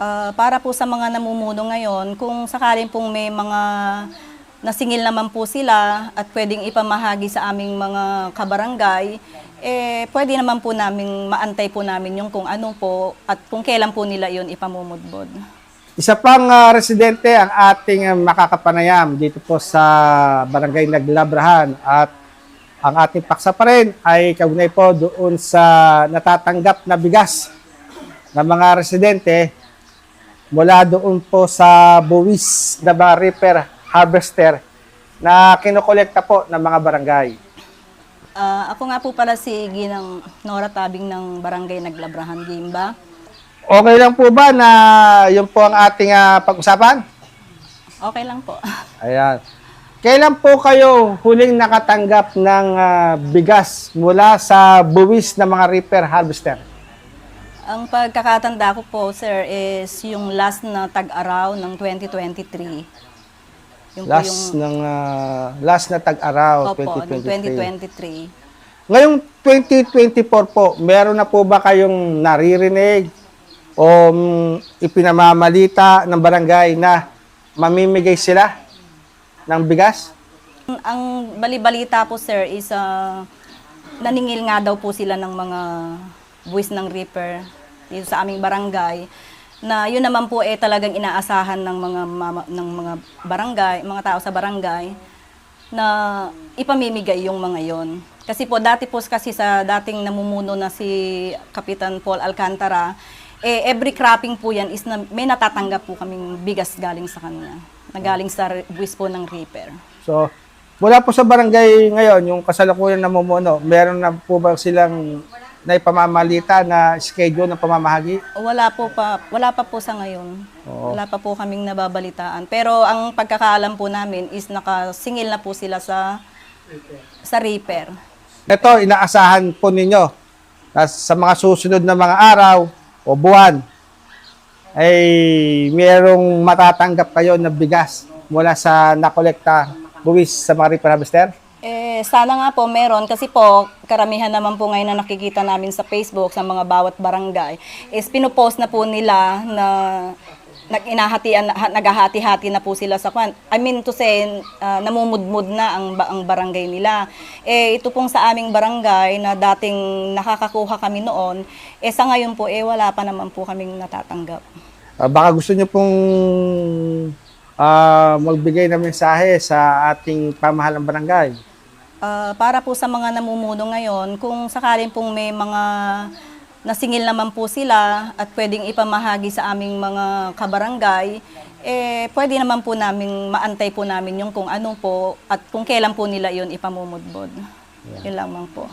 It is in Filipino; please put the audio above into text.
Ah, para po sa mga namumuno ngayon, kung sakaling pong may mga nasingil naman po sila at pwedeng ipamahagi sa aming mga kabarangay, eh, pwede naman po namin maantay po namin yung kung ano po at kung kailan po nila yun ipamumudbod. Isa pang ah, residente ang ating ah, makakapanayam dito po sa Barangay Naglabrahan at ang ating paksa pa rin ay kaugnay po doon sa natatanggap na bigas ng mga residente mula doon po sa buwis na mga reaper harvester na kinokolekta po ng mga barangay. Ah, ako nga po pala si Ginang Nora Tabing ng Barangay Naglabrahan Gimba. Okay lang po ba na yun po ang ating ah, pag-usapan? Okay lang po. Ayan. Kailan po kayo huling nakatanggap ng ah, bigas mula sa buwis ng mga reaper harvester? Ang pagkakatanda ko po, sir, is yung last na tag-araw ng 2023. Yung po Last ng ah, last na tag-araw Opo, ng 2023. 2023. Ngayong 2024 po, meron na po ba kayong naririnig o mm, ipinamamalita ng barangay na mamimigay sila ng bigas? Ang balibalita po, sir, is ah, naningil nga daw po sila ng mga buwis ng reaper dito sa aming barangay na yun naman po eh talagang inaasahan ng mga mama, ng mga barangay, mga tao sa barangay na ipamimigay yung mga yon. Kasi po dati po kasi sa dating namumuno na si Kapitan Paul Alcantara, eh every cropping po yan is na, may natatanggap po kaming bigas galing sa kanya. Na galing sa buwis po ng reaper. So, mula po sa barangay ngayon, yung kasalukuyan na mumuno, meron na po ba silang naipamamalita na schedule ng pamamahagi? Wala po pa, wala pa po sa ngayon. Oo. Wala pa po kaming nababalitaan. Pero ang pagkakaalam po namin is nakasingil na po sila sa sa reaper. Ito, inaasahan po ninyo na sa mga susunod na mga araw o buwan ay mayroong matatanggap kayo na bigas mula sa nakolekta buwis sa mga reaper harvester? Eh, sana nga po meron kasi po karamihan naman po ngayon na nakikita namin sa Facebook sa mga bawat barangay is pinopost na po nila na nag-inahatian ha- naghahati-hati na po sila sa kwan. I mean to say ah, namumudmud na ang ang barangay nila. Eh ito pong sa aming barangay na dating nakakakuha kami noon, eh sa ngayon po eh wala pa naman po kaming natatanggap. Ah, baka gusto nyo pong ah, magbigay ng mensahe sa ating pamahalang barangay. Ah, para po sa mga namumuno ngayon, kung sakaling pong may mga nasingil naman po sila at pwedeng ipamahagi sa aming mga kabarangay, eh pwede naman po namin maantay po namin yung kung ano po at kung kailan po nila yun ipamumudbod. Yun lamang po.